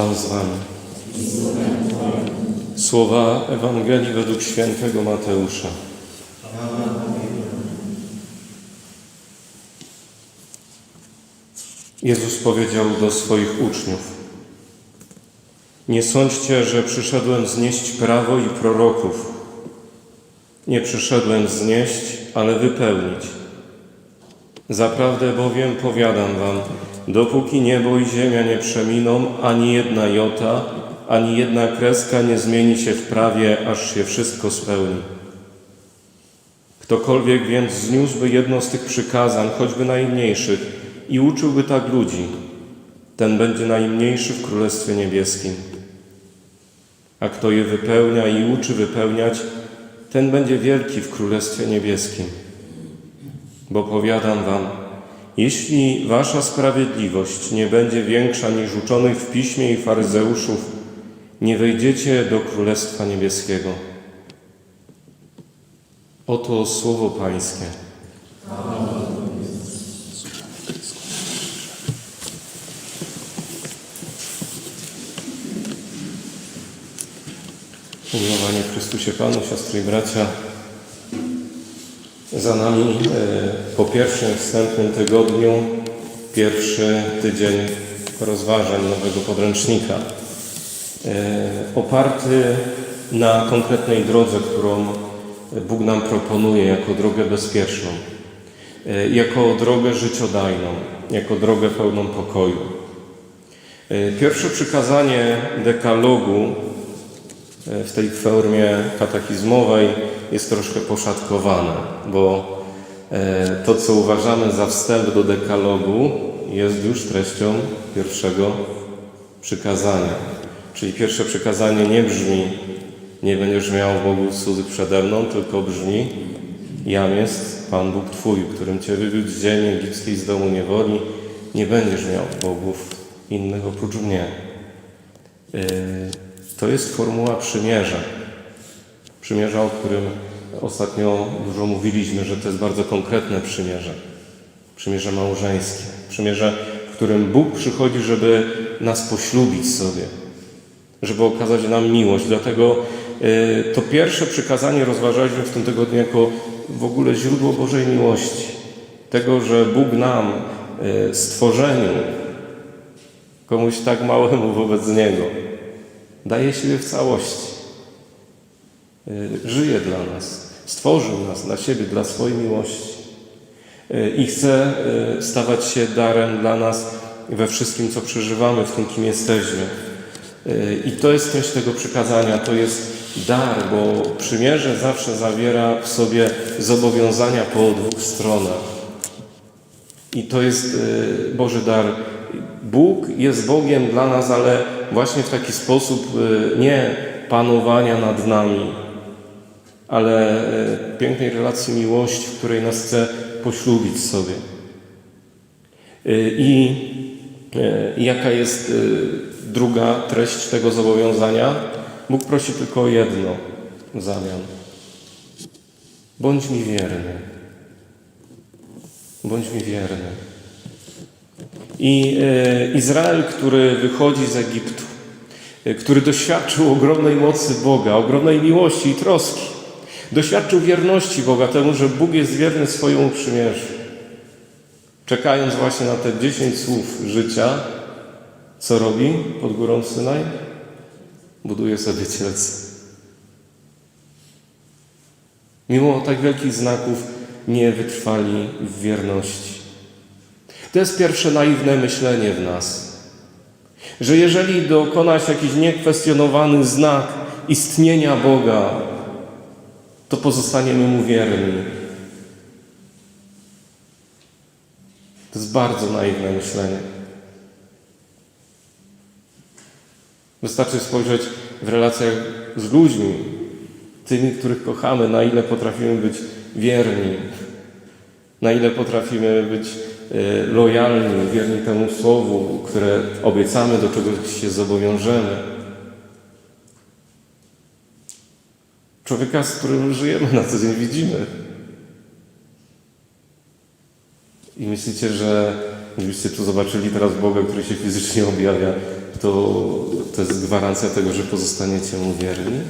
Pan z Wami. Słowa Ewangelii według świętego Mateusza. Jezus powiedział do swoich uczniów: Nie sądźcie, że przyszedłem znieść prawo i proroków. Nie przyszedłem znieść, ale wypełnić. Zaprawdę bowiem powiadam wam, dopóki niebo i ziemia nie przeminą, ani jedna jota, ani jedna kreska nie zmieni się w prawie, aż się wszystko spełni. Ktokolwiek więc zniósłby jedno z tych przykazań, choćby najmniejszych, i uczyłby tak ludzi, ten będzie najmniejszy w Królestwie Niebieskim. A kto je wypełnia i uczy wypełniać, ten będzie wielki w Królestwie Niebieskim. Bo powiadam wam, jeśli wasza sprawiedliwość nie będzie większa niż uczonych w piśmie i faryzeuszów, nie wejdziecie do Królestwa Niebieskiego. Oto słowo Pańskie. Umiłowanie Chrystusie Panu, siostry i bracia. Za nami e, po pierwszym wstępnym tygodniu pierwszy tydzień rozważań nowego podręcznika. E, Oparty na konkretnej drodze, którą Bóg nam proponuje jako drogę bezpieczną, e, jako drogę życiodajną, jako drogę pełną pokoju. Pierwsze przykazanie dekalogu w tej formie katechizmowej jest troszkę poszatkowane, bo e, to, co uważamy za wstęp do dekalogu, jest już treścią pierwszego przykazania. Czyli pierwsze przykazanie nie brzmi nie będziesz miał Bogów cudzych przede mną, tylko brzmi Jam jest Pan Bóg Twój, którym Cię wywiódł z ziemi egipskiej z domu niewoli. Nie będziesz miał Bogów innych oprócz mnie. Yy, To jest formuła przymierza. Przymierza, o którym ostatnio dużo mówiliśmy, że to jest bardzo konkretne przymierze. Przymierze małżeńskie. Przymierze, w którym Bóg przychodzi, żeby nas poślubić sobie, żeby okazać nam miłość. Dlatego y, to pierwsze przykazanie rozważaliśmy w tym tygodniu jako w ogóle źródło Bożej miłości. Tego, że Bóg nam, y, stworzeniu, komuś tak małemu wobec Niego, daje siebie w całości. Y, Żyje dla nas, stworzył nas dla siebie, dla swojej miłości. Y, I chce y, stawać się darem dla nas we wszystkim, co przeżywamy, w tym, kim jesteśmy. I to jest treść tego przykazania, to jest dar, bo przymierze zawsze zawiera w sobie zobowiązania po dwóch stronach. I to jest Boży dar. Bóg jest Bogiem dla nas, ale właśnie w taki sposób nie panowania nad nami, ale y, pięknej relacji miłości, w której nas chce poślubić sobie. Y, I y, jaka jest druga treść tego zobowiązania? Bóg prosi tylko o jedno w zamian. Bądź mi wierny. Bądź mi wierny. I e, Izrael, który wychodzi z Egiptu, e, który doświadczył ogromnej mocy Boga, ogromnej miłości i troski, doświadczył wierności Boga, temu, że Bóg jest wierny swojemu przymierzu. Czekając właśnie na te dziesięć słów życia, co robi pod górą Synaj? Buduje sobie cielce. Mimo tak wielkich znaków nie wytrwali w wierności. To jest pierwsze naiwne myślenie w nas, że jeżeli dokona się jakiś niekwestionowany znak istnienia Boga, to pozostaniemy Mu wierni. To jest bardzo naiwne myślenie. Wystarczy spojrzeć w relacjach z ludźmi, tymi, których kochamy, na ile potrafimy być wierni, na ile potrafimy być e, lojalni, wierni temu słowu, które obiecamy, do czegoś się zobowiążemy. Człowieka, z którym żyjemy na co dzień, widzimy. I myślicie, że gdybyście tu zobaczyli teraz Boga, który się fizycznie objawia, to, to jest gwarancja tego, że pozostaniecie mu wierni?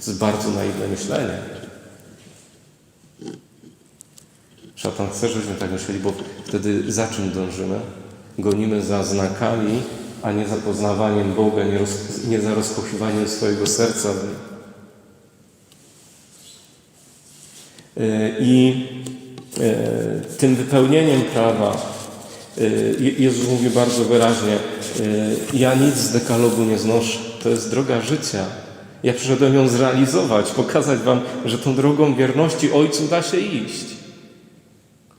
To jest bardzo naiwne myślenie. Szatan chce, żebyśmy tak myśleli, bo wtedy za czym dążymy? Gonimy za znakami, a nie za poznawaniem Boga, nie, roz, nie za rozkochiwaniem swojego serca. I yy, tym wypełnieniem prawa Je- Jezus mówi bardzo wyraźnie: Ja nic z dekalogu nie znoszę. To jest droga życia. Ja przyszedłem ją zrealizować, pokazać Wam, że tą drogą wierności Ojcu da się iść.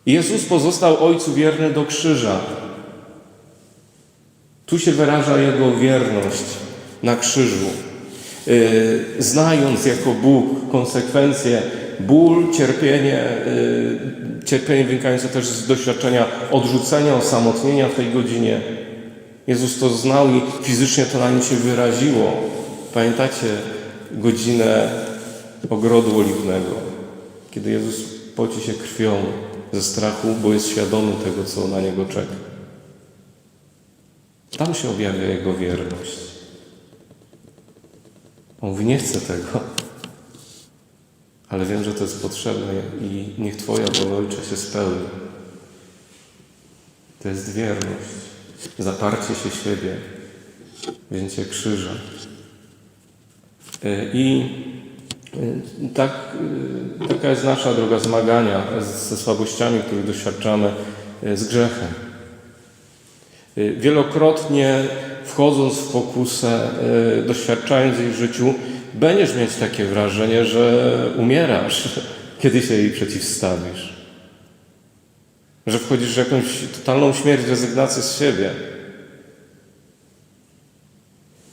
Jezus pozostał Ojcu wierny do krzyża. Tu się wyraża Jego wierność na krzyżu. Znając jako Bóg konsekwencje, ból, cierpienie, yy, cierpienie wynikające też z doświadczenia odrzucenia, osamotnienia w tej godzinie. Jezus to znał i fizycznie to na nim się wyraziło. Pamiętacie godzinę ogrodu oliwnego, kiedy Jezus poci się krwią ze strachu, bo jest świadomy tego, co na niego czeka. Tam się objawia Jego wierność. On mówi, nie chcę tego, ale wiem, że to jest potrzebne i niech Twoja wola Ojcze się spełni. To jest wierność, zaparcie się siebie, wzięcie krzyża. Yy, I yy, tak, yy, taka jest nasza droga zmagania ze słabościami, których doświadczamy, z grzechem. Y, Wielokrotnie wchodząc w pokusę, y, doświadczając jej w życiu, będziesz mieć takie wrażenie, że umierasz, kiedy się jej przeciwstawisz. Że wchodzisz w jakąś totalną śmierć, rezygnację z siebie.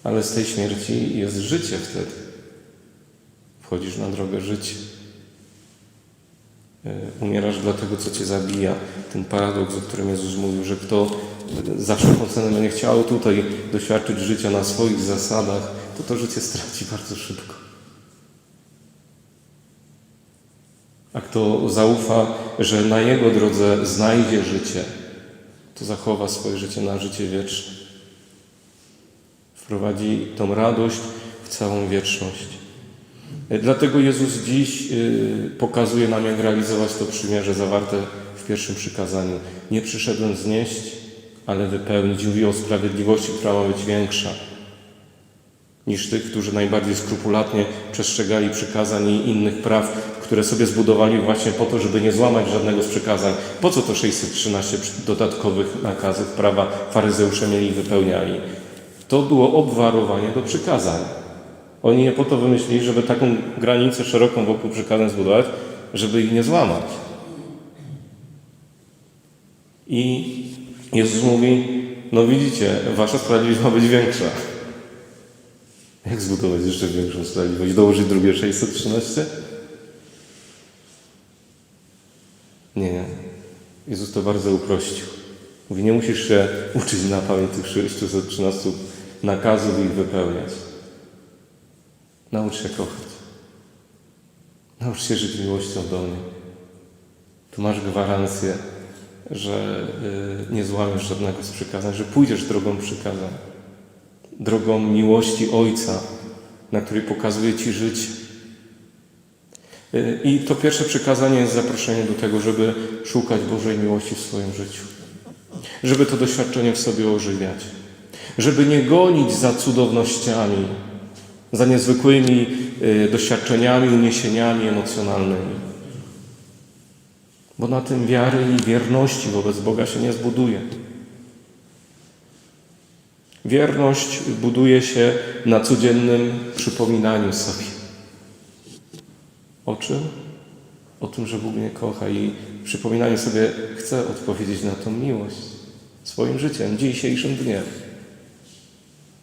Ale z tej śmierci jest życie wtedy. Wchodzisz na drogę życia. Y, Umierasz dla tego, co cię zabija. Ten paradoks, o którym Jezus mówił, że kto za wszelką cenę będzie chciał tutaj doświadczyć życia na swoich zasadach, to to życie straci bardzo szybko. A kto zaufa, że na jego drodze znajdzie życie, to zachowa swoje życie na życie wieczne. Wprowadzi tą radość w całą wieczność. Dlatego Jezus dziś y, pokazuje nam, jak realizować to przymierze zawarte w pierwszym przykazaniu. Nie przyszedłem znieść, ale wypełnić. Mówi o sprawiedliwości, która ma być większa niż tych, którzy najbardziej skrupulatnie przestrzegali przykazań i innych praw, które sobie zbudowali właśnie po to, żeby nie złamać żadnego z przykazań. Po co to 613 przy- dodatkowych nakazów prawa faryzeusze mieli i wypełniali? To było obwarowanie do przykazań. Oni je po to wymyślili, żeby taką granicę szeroką wokół przykazań zbudować, żeby ich nie złamać. I Jezus mówi, no widzicie, wasza sprawiedliwość ma być większa. Jak zbudować jeszcze większą sprawiedliwość? Dołożyć drugie 613? Nie. Jezus to bardzo uprościł. Mówi, nie musisz się uczyć na pamięć tych 613 nakazów i ich wypełniać. Naucz się kochać. Naucz się żyć miłością do mnie. Tu masz gwarancję, że y, nie złamiesz żadnego z przykazań, że pójdziesz drogą przykazań. Drogą miłości Ojca, na której pokazuje Ci życie. Y, I to pierwsze przykazanie jest zaproszenie do tego, żeby szukać Bożej miłości w swoim życiu. Żeby to doświadczenie w sobie ożywiać. Żeby nie gonić za cudownościami, za niezwykłymi y, doświadczeniami, uniesieniami emocjonalnymi. Bo na tym wiary i wierności wobec Boga się nie zbuduje. Wierność buduje się na codziennym przypominaniu sobie. O czym? O tym, że Bóg mnie kocha i przypominaniu sobie chcę odpowiedzieć na tą miłość swoim życiem, dzisiejszym dniem,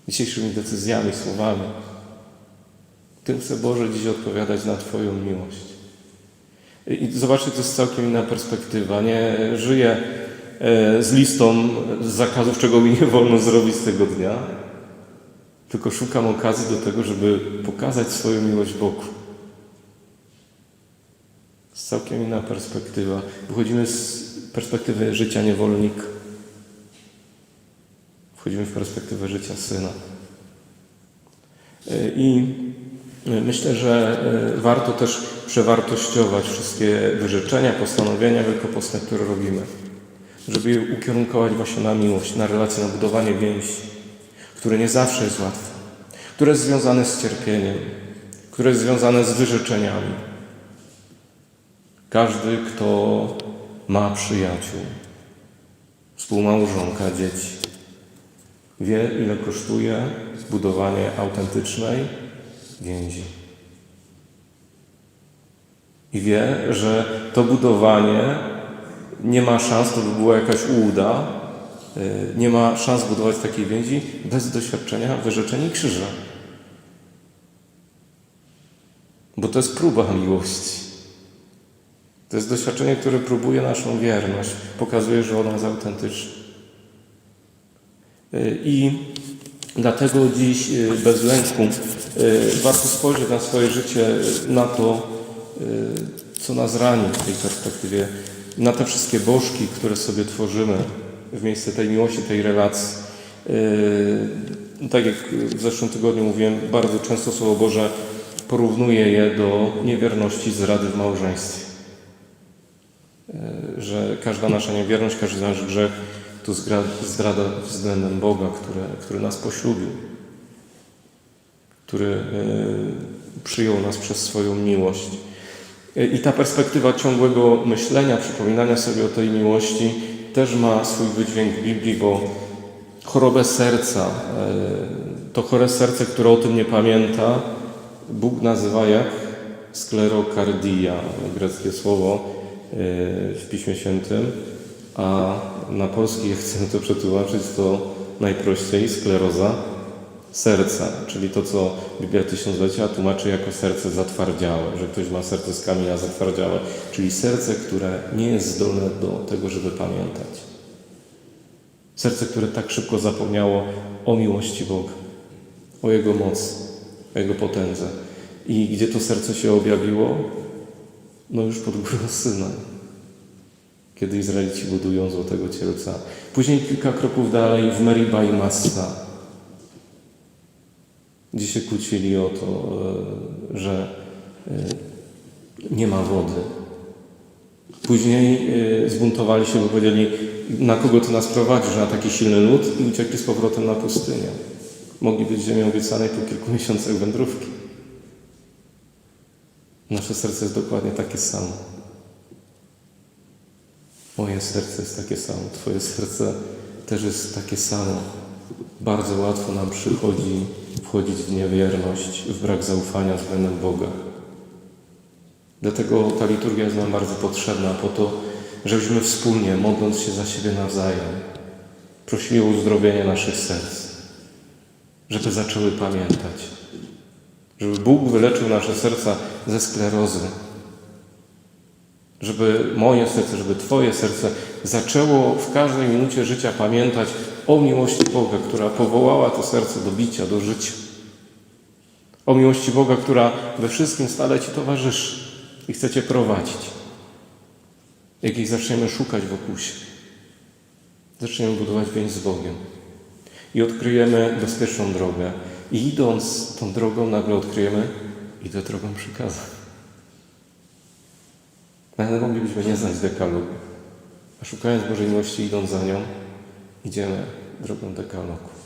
dzisiejszymi decyzjami, słowami. Tym chcę Boże dziś odpowiadać na Twoją miłość. I zobaczcie, to jest całkiem inna perspektywa. Nie żyję e, z listą zakazów, czego mi nie wolno zrobić z tego dnia, tylko szukam okazji do tego, żeby pokazać swoją miłość Bogu. jest całkiem inna perspektywa. Wychodzimy z perspektywy życia niewolnika. wchodzimy w perspektywę życia Syna. Y, I myślę, że y, warto też przewartościować wszystkie wyrzeczenia, postanowienia wielkopostne, które robimy, żeby je ukierunkować właśnie na miłość, na relacje, na budowanie więzi, które nie zawsze jest łatwe, które jest związane z cierpieniem, które jest związane z wyrzeczeniami. Każdy, kto ma przyjaciół, współmałżonka, dzieci, wie, ile kosztuje zbudowanie autentycznej więzi. I wie, że to budowanie nie ma szans, to by była jakaś ułuda, y, nie ma szans budować takiej więzi bez doświadczenia wyrzeczeń i krzyża. Bo to jest próba miłości. To jest doświadczenie, które próbuje naszą wierność, pokazuje, że ona jest autentyczna. Y, I dlatego dziś y, bez lęku y, warto spojrzeć na swoje życie, na to, y, co nas rani w tej perspektywie, na te wszystkie bożki, które sobie tworzymy w miejsce tej miłości, tej relacji. Y, Tak jak w zeszłym tygodniu mówiłem, bardzo często Słowo Boże porównuje je do niewierności, zrady w małżeństwie. Y, Że każda nasza niewierność, każdy nasz grzech to zdrada względem Boga, który, który nas poślubił, który y, przyjął nas przez swoją miłość. Y, I ta perspektywa ciągłego myślenia, przypominania sobie o tej miłości też ma swój wydźwięk w Biblii, bo chorobę serca, y, to chore serce, które o tym nie pamięta, Bóg nazywa jak sklerokardia, greckie słowo w Piśmie Świętym, a na polski, chcemy to przetłumaczyć, to najprościej skleroza serca, czyli to, co Biblia Tysiąclecia tłumaczy jako serce zatwardziałe, że ktoś ma serce z kamienia zatwardziałe, czyli serce, które nie jest zdolne do tego, żeby pamiętać. Serce, które tak szybko zapomniało o miłości Boga, o Jego mocy, o Jego potędze. I gdzie to serce się objawiło? No już pod górą Synaj, kiedy Izraelici budują złotego cielca. Później kilka kroków dalej w Meriba i Massa, gdzie się kłócili o to, e, że e, nie ma wody. Później e, zbuntowali się, bo powiedzieli, na kogo to nas prowadzi, że na taki silny lód i uciekli z powrotem na pustynię. Mogli być ziemią obiecanej po kilku miesiącach wędrówki. Nasze serce jest dokładnie takie samo. Moje serce jest takie samo, Twoje serce też jest takie samo. Bardzo łatwo nam przychodzi wchodzić w niewierność, w brak zaufania względem Boga. Dlatego ta liturgia jest nam bardzo potrzebna po to, żebyśmy wspólnie, modląc się za siebie nawzajem, prosili o uzdrowienie naszych serc, żeby zaczęły pamiętać, żeby Bóg wyleczył nasze serca ze sklerozy, żeby moje serce, żeby Twoje serce zaczęło w każdej minucie życia pamiętać o miłości Boga, która powołała to serce do bicia, do życia. O miłości Boga, która we wszystkim stale Ci towarzyszy i chce Cię prowadzić. Jak ich zaczniemy szukać wokół siebie, zaczniemy budować więź z Bogiem i odkryjemy bezpieczną drogę. I idąc tą drogą, nagle odkryjemy, idę drogą przykazań. Nawet moglibyśmy nie znać dekalogu, a szukając Bożej miłości, idąc za nią, idziemy drogą dekalogu.